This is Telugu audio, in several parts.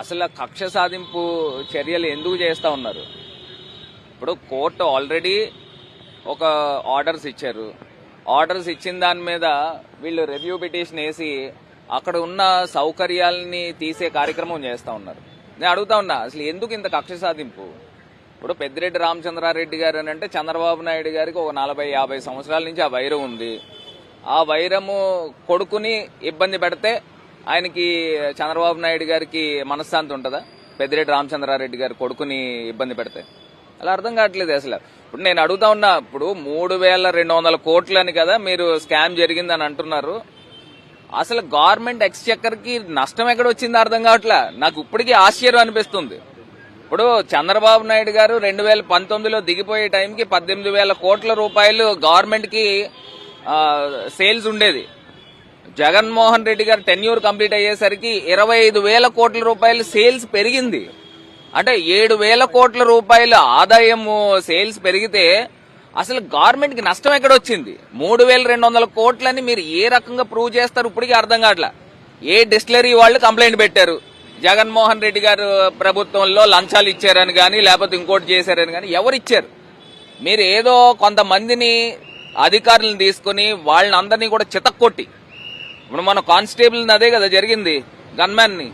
అసలు కక్ష సాధింపు చర్యలు ఎందుకు చేస్తా ఉన్నారు? ఇప్పుడు కోర్టు ఆల్రెడీ ఒక ఆర్డర్స్ ఇచ్చారు. ఆర్డర్స్ ఇచ్చిన దాని మీద వీళ్ళు రివ్యూ పిటిషన్ వేసి అక్కడ ఉన్న సౌకర్యాలని తీసే కార్యక్రమం చేస్తా ఉన్నారు. నేను అడుగుతా ఉన్నా అసలు ఎందుకు ఇంత కక్ష సాధింపు? ఇప్పుడు పెద్దిరెడ్డి రామచంద్రారెడ్డి గారు అని అంటే చంద్రబాబు నాయుడు గారికి ఒక నలభై యాభై సంవత్సరాల నుంచి ఆ వైరం ఉంది. ఆ వైరము కొడుకుని ఇబ్బంది పెడితే ఆయనకి చంద్రబాబు నాయుడు గారికి మనశ్శాంతి ఉంటుందా? పెద్దిరెడ్డి రామచంద్రారెడ్డి గారి కొడుకుని ఇబ్బంది పెడితే. అలా అర్థం కావట్లేదు అసలు. ఇప్పుడు నేను అడుగుతా ఉన్నా ఇప్పుడు మూడు వేల రెండు వందల కోట్లు అని కదా మీరు స్కామ్ జరిగిందని అంటున్నారు. అసలు గవర్నమెంట్ ఎక్స్చెక్కర్కి నష్టం ఎక్కడ వచ్చిందో అర్థం కావట్లా? నాకు ఇప్పటికీ ఆశ్చర్యం అనిపిస్తుంది. ఇప్పుడు చంద్రబాబు నాయుడు గారు రెండు వేల పంతొమ్మిదిలో దిగిపోయే టైంకి పద్దెనిమిది వేల కోట్ల రూపాయలు గవర్నమెంట్కి సేల్స్ ఉండేది. జగన్మోహన్ రెడ్డి గారు టెన్యూర్ కంప్లీట్ అయ్యేసరికి ఇరవై ఐదు వేల కోట్ల రూపాయలు సేల్స్ పెరిగింది. అంటే ఏడు వేల కోట్ల రూపాయల ఆదాయము సేల్స్ పెరిగితే అసలు గవర్నమెంట్కి నష్టం ఎక్కడొచ్చింది? మూడు వేల రెండు వందల కోట్లని మీరు ఏ రకంగా ప్రూవ్ చేస్తారు? ఇప్పటికీ అర్థం కావట్లా. ఏ డిస్టిలరీ వాళ్ళు కంప్లైంట్ పెట్టారు? జగన్మోహన్ రెడ్డి గారు ప్రభుత్వంలో లంచాలు ఇచ్చారని కానీ లేకపోతే ఇంకోటి చేశారని కానీ ఎవరు ఇచ్చారు? మీరు ఏదో కొంతమందిని అధికారులను తీసుకుని వాళ్ళని అందరినీ కూడా చితక్కొట్టి ఇప్పుడు మన కానిస్టేబుల్ అదే కదా జరిగింది గన్మ్యాన్ని.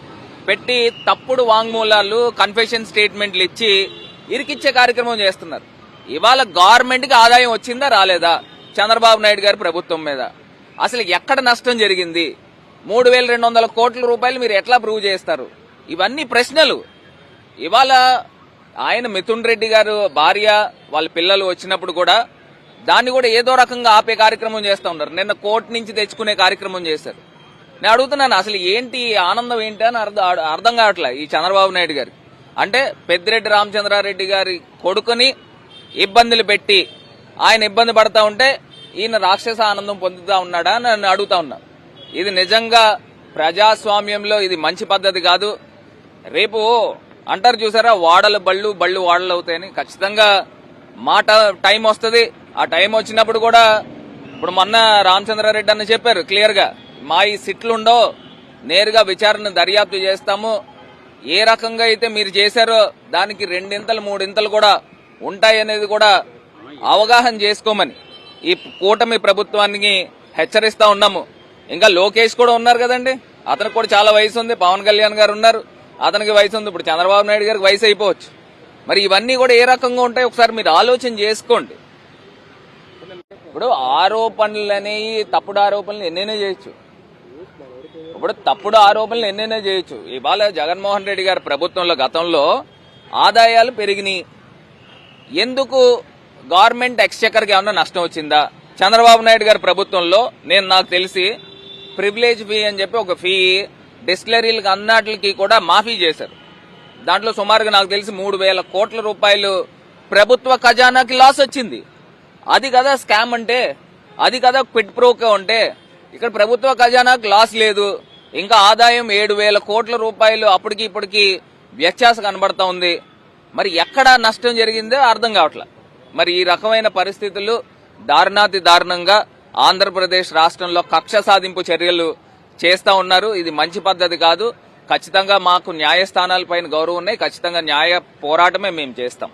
పెట్టి తప్పుడు వాంగ్మూలాలు కన్ఫెషన్ స్టేట్మెంట్లు ఇచ్చి ఇరికిచ్చే కార్యక్రమం చేస్తున్నారు. ఇవాళ గవర్నమెంట్కి ఆదాయం వచ్చిందా రాలేదా? చంద్రబాబు నాయుడు గారి ప్రభుత్వం మీద. అసలు ఎక్కడ నష్టం జరిగింది? మూడు వేల రెండు వందల కోట్ల రూపాయలు మీరు ఎట్లా ప్రూవ్ చేస్తారు? ఇవన్నీ ప్రశ్నలు. ఇవాళ ఆయన మిథున్ రెడ్డి గారు భార్య వాళ్ళ పిల్లలు వచ్చినప్పుడు కూడా దాన్ని కూడా ఏదో రకంగా ఆపే కార్యక్రమం చేస్తూ ఉన్నారు. నిన్న కోర్టు నుంచి తెచ్చుకునే కార్యక్రమం చేశారు. నేను అడుగుతున్నాను అసలు ఏంటి ఆనందం ఏంటి అని అర్థం అర్థం కావట్లే ఈ చంద్రబాబు నాయుడు గారికి. అంటే పెద్దిరెడ్డి రామచంద్రారెడ్డి గారి కొడుకుని ఇబ్బందులు పెట్టి ఆయన ఇబ్బంది పడతా ఉంటే ఈయన రాక్షస ఆనందం పొందుతా ఉన్నాడా అని నన్ను అడుగుతా ఉన్నా. ఇది నిజంగా ప్రజాస్వామ్యంలో ఇది మంచి పద్ధతి కాదు. రేపు అంటారు చూసారా వాడలు బళ్ళు బళ్ళు వాడలు అవుతాయని. ఖచ్చితంగా మాట టైం వస్తుంది. ఆ టైం వచ్చినప్పుడు కూడా ఇప్పుడు మొన్న రామచంద్రారెడ్డి అన్న చెప్పారు క్లియర్గా మా ఈ సిట్లు ఉండో నేరుగా విచారణ దర్యాప్తు చేస్తాము. ఏ రకంగా అయితే మీరు చేశారో దానికి రెండింతలు మూడింతలు కూడా ఉంటాయనేది కూడా అవగాహన చేసుకోమని ఈ కూటమి ప్రభుత్వానికి హెచ్చరిస్తా ఉన్నాము. ఇంకా లోకేష్ కూడా ఉన్నారు కదండి. అతనికి కూడా చాలా వయసు ఉంది. పవన్ కళ్యాణ్ గారు ఉన్నారు. అతనికి వయసు ఉంది. ఇప్పుడు చంద్రబాబు నాయుడు గారికి వయసు అయిపోవచ్చు. మరి ఇవన్నీ కూడా ఏ రకంగా ఉంటాయి? ఒకసారి మీరు ఆలోచన చేసుకోండి. ఇప్పుడు ఆరోపణలు అనేవి తప్పుడు ఆరోపణలు ఎన్నైనా చేయొచ్చు. ఇప్పుడు తప్పుడు ఆరోపణలు ఎన్నైనా చేయొచ్చు. ఇవాళ జగన్మోహన్ రెడ్డి గారి ప్రభుత్వంలో గతంలో ఆదాయాలు పెరిగినాయి. ఎందుకు గవర్నమెంట్ ఎక్స్చెక్కర్కి ఏమన్నా నష్టం వచ్చిందా? చంద్రబాబు నాయుడు గారి ప్రభుత్వంలో నేను నాకు తెలిసి ప్రివిలేజ్ ఫీ అని చెప్పి ఒక ఫీ డిస్టిలరీలకు అన్నాటికి కూడా మాఫీ చేశారు. దాంట్లో సుమారుగా నాకు తెలిసి మూడు వేల కోట్ల రూపాయలు ప్రభుత్వ ఖజానాకి లాస్ వచ్చింది. అది కదా స్కామ్ అంటే అది కదా క్విట్ ప్రోకో అంటే ఇక్కడ ప్రభుత్వ ఖజానాకు లాస్ లేదు. ఇంకా ఆదాయం ఏడు వేల కోట్ల రూపాయలు అప్పటికి ఇప్పటికి వ్యత్యాసం కనబడతా ఉంది. మరి ఎక్కడ నష్టం జరిగిందో అర్థం కావట్లే. మరి ఈ రకమైన పరిస్థితులు దారుణాతి దారుణంగా ఆంధ్రప్రదేశ్ రాష్ట్రంలో కక్ష సాధింపు చర్యలు చేస్తా ఉన్నారు. ఇది మంచి పద్ధతి కాదు. ఖచ్చితంగా మాకు న్యాయస్థానాలపైన గౌరవం ఉన్నాయి. ఖచ్చితంగా న్యాయ పోరాటమే మేము చేస్తాం.